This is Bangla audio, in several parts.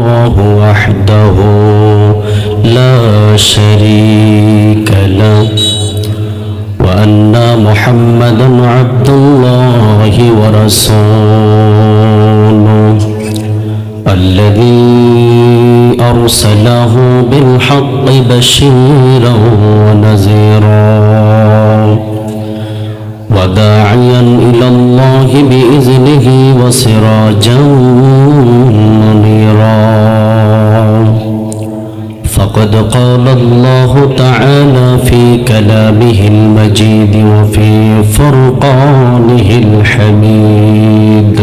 الله وحده لا شريك له وأن محمدا عبد الله ورسوله الذي أرسله بالحق بشيرا ونذيرا. وداعيا إلى الله بإذنه وسراجا منيرا. فقد قال الله تعالى في كلامه المجيد وفي فرقانه الحميد.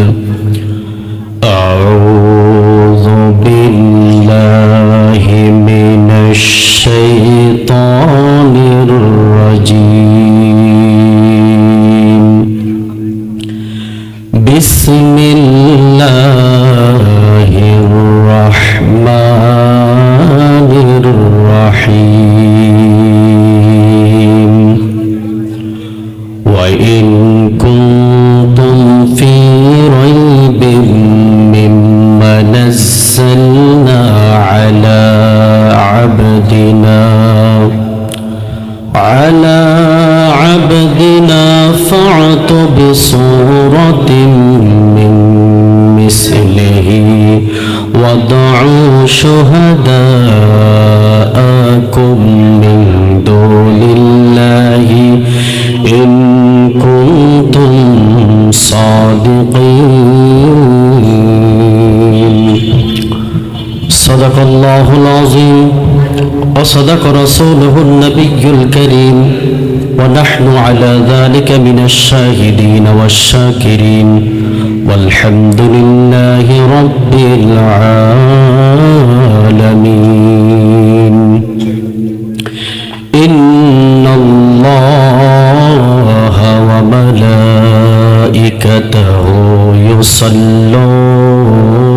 أعوذ بالله من الشيطان الرجيم. بسم الله الرحمن الرحيم. وإن كنتم في ريب مما نزلنا على عبدنا على عبدنا فاعت بصورة من مثله وضعوا شهداءكم من دون الله إن كنتم صادقين. صدق الله العظيم. وصدق رسوله النبي الكريم ونحن على ذلك من الشاهدين والشاكرين والحمد لله رب العالمين. إن الله وملائكته يصلون.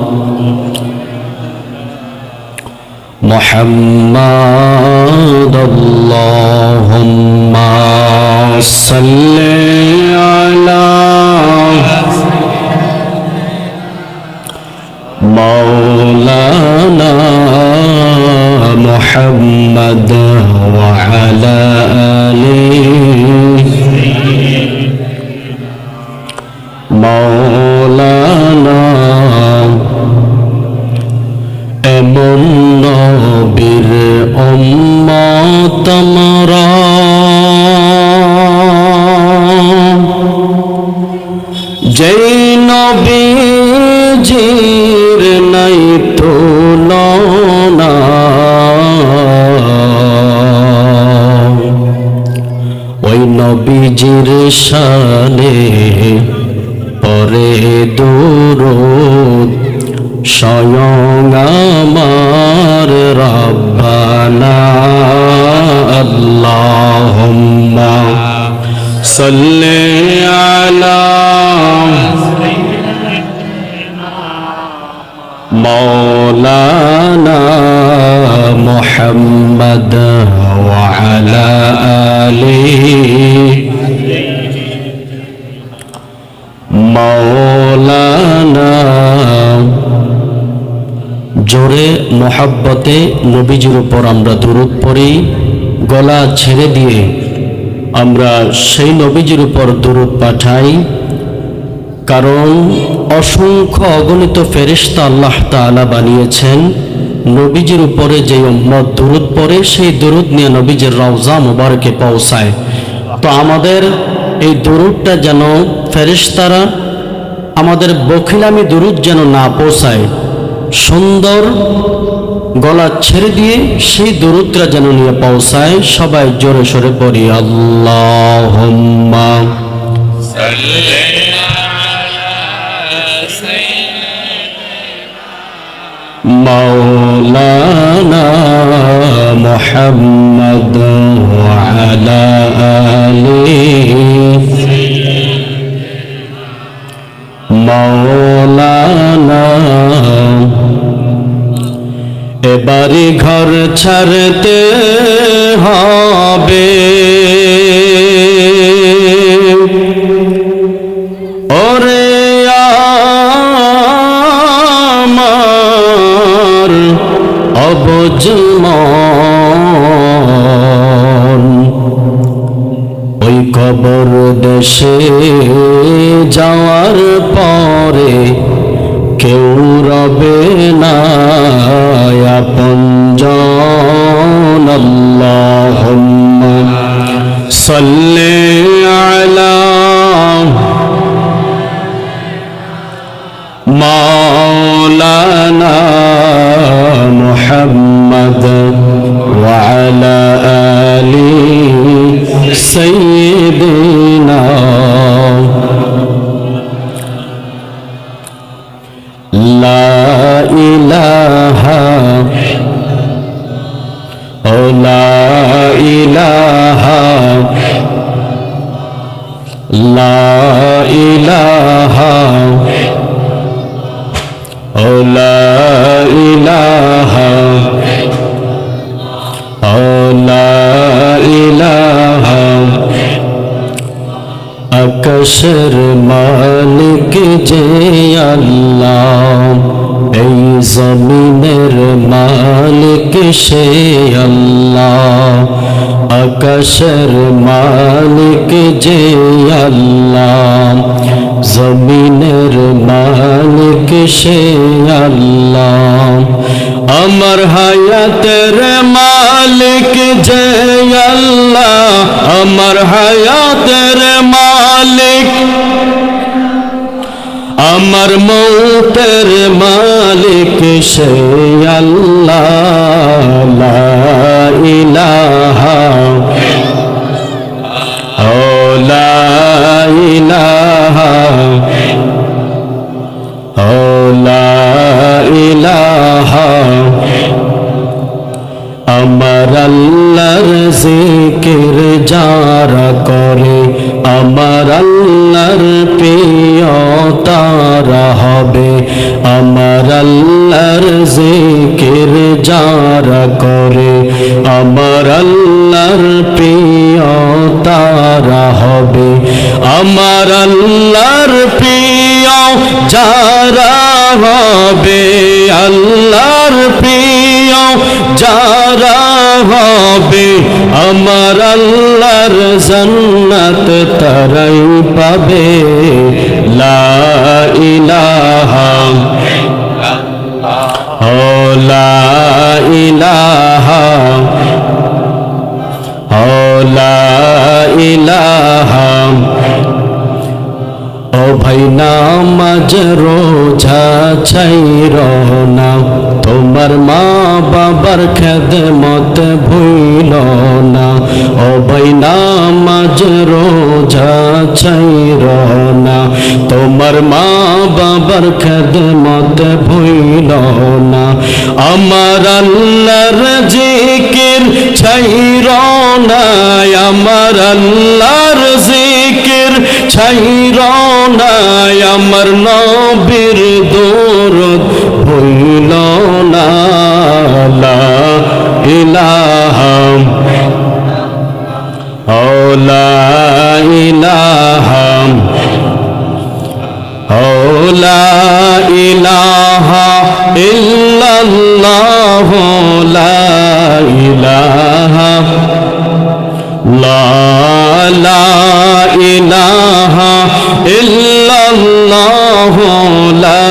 محمد اللهم صل على مولانا محمد وعلى آله উম্মত আমরা যেই নবীজির নাই তুলনা ওই নবীজির শানে পরে দূরত স্বয়ং আমার রব্বানা আল্লাহুম্মা সাল্লি আলা مولانا محمد وعلى آله مولانا জোরে মোহাব্বতে নবীজির উপর আমরা দূরত পড়ি, গলা ছেড়ে দিয়ে আমরা সেই নবীজির উপর দূরত পাঠাই। কারণ অসংখ্য অগণিত ফেরিস্তা আল্লাহ তাআলা বানিয়েছেন, নবীজির উপরে যে উম্মত দুরুদ পড়ে, সেই দুরুদ নিয়ে নবীজির রওজা মুবারকে পৌঁছায়। তো আমাদের এই দুরুদটা যেন ফেরিস্তারা আমাদের বখিলামি দুরুদ যেন না পৌঁছায় সুন্দর গলা ছেড়ে দিয়ে সেই দরুদ্রা যেন নিয়ে পৌঁছায়, সবাই জোরে সরে পড়ি আল্লাহ মৌলানা মোহাম্মদ আলি এবারে ঘর ছাড়তে হবে। ওরে আমার অবজমন ওই কবর দেশে যাওয়ার পরে কেউ রবে না। فقل جان اللهم صل على مولانا محمد وعلى آل سيدنا لا إله ইলাহা লা ইলাহা ও লা ইলাহা ও লা ইলাহা আকশর মালিক যে আল্লাহ এই জমিনের মালিক সে আল্লাহ, আকাশের মালিক যে আল্লাহ, জমিনের মালিক সে আল্লাহ, আমার হায়াতের মালিক যে আল্লাহ, আমার হায়াতের মালিক আমার মৌতের মালিক সে আল্লাহ ইলাহা ও লা ইলাহা আল্লাহর জিকির যারা করে, আমার আল্লাহর প্রিয় তারা হবে। আমার আল্লাহর প্রিয় যারা হবে, আল্লাহর প্রিয় যারা হবে, আমার আল্লাহর জান্নাত তারাই পাবে। লা ইলাহা ইলাহা ও লা ইলাহা। ও ভাই নামাজ রোজা ছাইর না তোমার মা বাবার খেদমত ভুইল না। ও ভাই নামাজ রোজা ছাইর না। তোমার মা বাবার খেদমত ভুইল না। আমার আল্লাহর জিকির ছাইর না আমার আল্লাহর জিকির ছাইর না আমার নবীর দৌরদ ভুইল না লা ইলাহা ও লা ইলাহা ইল্লাল্লাহ লা ইলাহা লা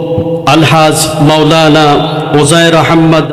الحاج مولانا وزير احمد